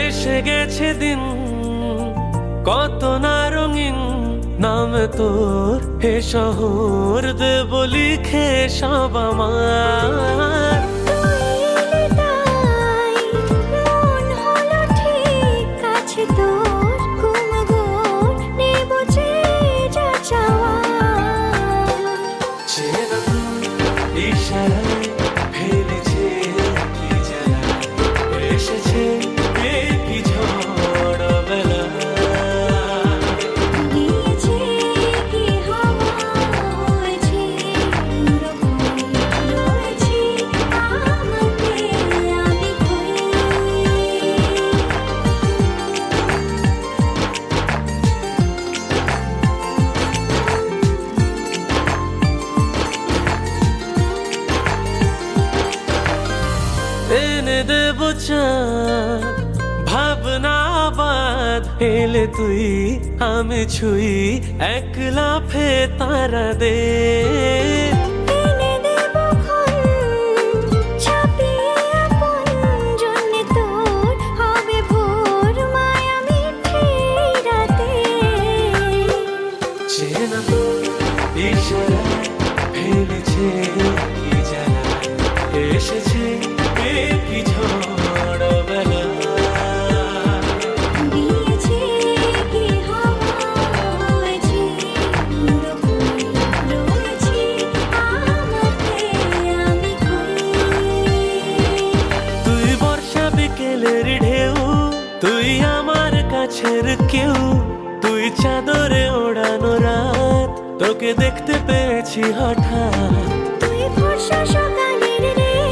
এসে গেছে দিন, কত না রঙিন নাম তোর। হে শহর দেব লিখে সব আমার। ইশারায় ফেলেছে এসেছে। চাঁদ ভাবনা বাদ এলে তুই আমি ছুই একলা ফে তারা দে। কাছের কেউ তুই চাদরে ওড়ানো রাত তোকে দেখতে পেয়েছি হঠাৎ। তুই সকালের রেশ